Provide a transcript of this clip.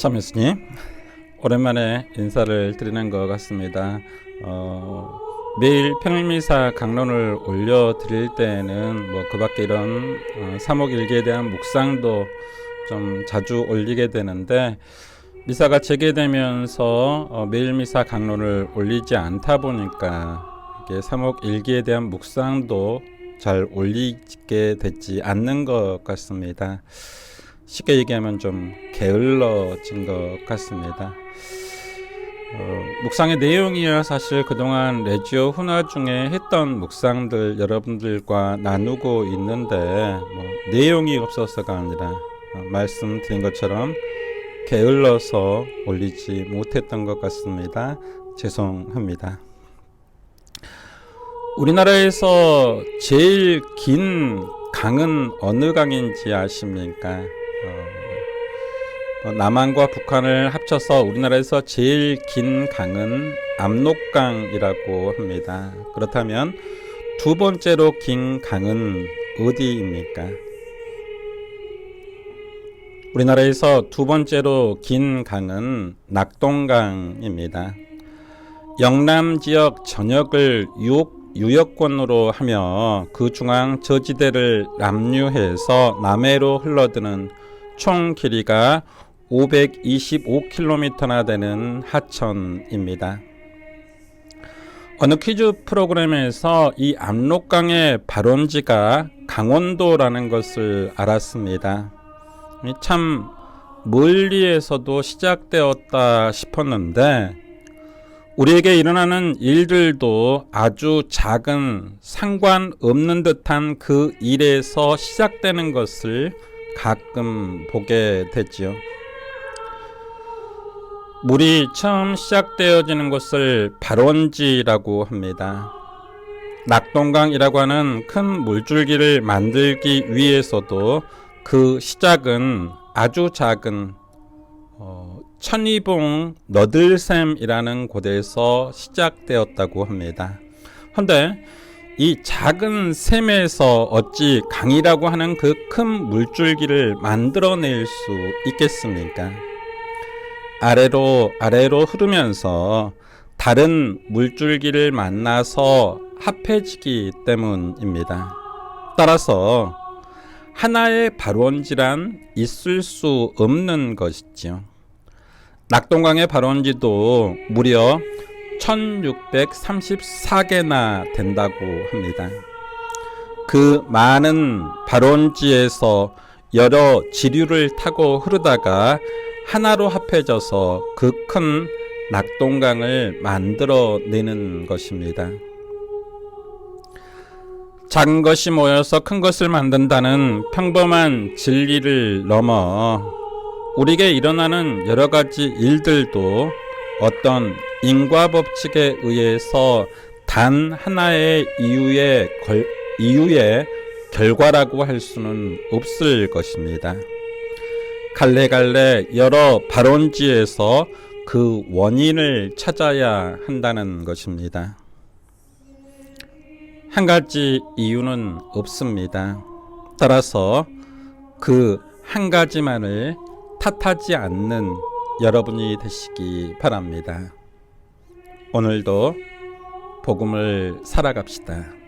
참 예수님 오랜만에 인사를 드리는 것 같습니다. 어, 매일 평일미사 강론을 올려 드릴 때에는 뭐 그밖에 이런 어, 사목일기에 대한 묵상도 좀 자주 올리게 되는데 미사가 재개되면서 어, 매일 미사 강론을 올리지 않다 보니까 이게 사목일기에 대한 묵상도 잘 올리게 되지 않는 것 같습니다. 쉽게 얘기하면 좀 게을러진 것 같습니다. 어, 묵상의 내용이야 사실 그동안 레지오 훈화 중에 했던 묵상들 여러분들과 나누고 있는데 뭐 내용이 없어서가 아니라 어, 말씀드린 것처럼 게을러서 올리지 못했던 것 같습니다. 죄송합니다. 우리나라에서 제일 긴 강은 어느 강인지 아십니까? 어, 남한과 북한을 합쳐서 우리나라에서 제일 긴 강은 압록강이라고 합니다. 그렇다면 두 번째로 긴 강은 어디입니까? 우리나라에서 두 번째로 긴 강은 낙동강입니다. 영남 지역 전역을 유혹 유역권으로 하며 그 중앙 저지대를 남유해서 남해로 흘러드는 총 길이가 525km나 되는 하천입니다. 어느 퀴즈 프로그램에서 이 압록강의 발원지가 강원도라는 것을 알았습니다. 참 멀리에서도 시작되었다 싶었는데 우리에게 일어나는 일들도 아주 작은 상관없는 듯한 그 일에서 시작되는 것을 가끔 보게 되지요. 물이 처음 시작되어지는 곳을 발원지라고 합니다. 낙동강이라고 하는 큰 물줄기를 만들기 위해서도 그 시작은 아주 작은 어, 천이봉 너들샘이라는 곳에서 시작되었다고 합니다. 그런데 이 작은 샘에서 어찌 강이라고 하는 그 큰 물줄기를 만들어낼 수 있겠습니까? 아래로 아래로 흐르면서 다른 물줄기를 만나서 합해지기 때문입니다. 따라서 하나의 발원지란 있을 수 없는 것이지요. 낙동강의 발원지도 무려 1634개나 된다고 합니다. 그 많은 발원지에서 여러 지류를 타고 흐르다가 하나로 합해져서 그 큰 낙동강을 만들어내는 것입니다. 작은 것이 모여서 큰 것을 만든다는 평범한 진리를 넘어 우리에게 일어나는 여러 가지 일들도 어떤 인과 법칙에 의해서 단 하나의 이유의 걸, 이유의 결과라고 할 수는 없을 것입니다. 갈래갈래 여러 발원지에서 그 원인을 찾아야 한다는 것입니다. 한 가지 이유는 없습니다. 따라서 그 한 가지만을 탓하지 않는 여러분이 되시기 바랍니다. 오늘도 복음을 살아갑시다.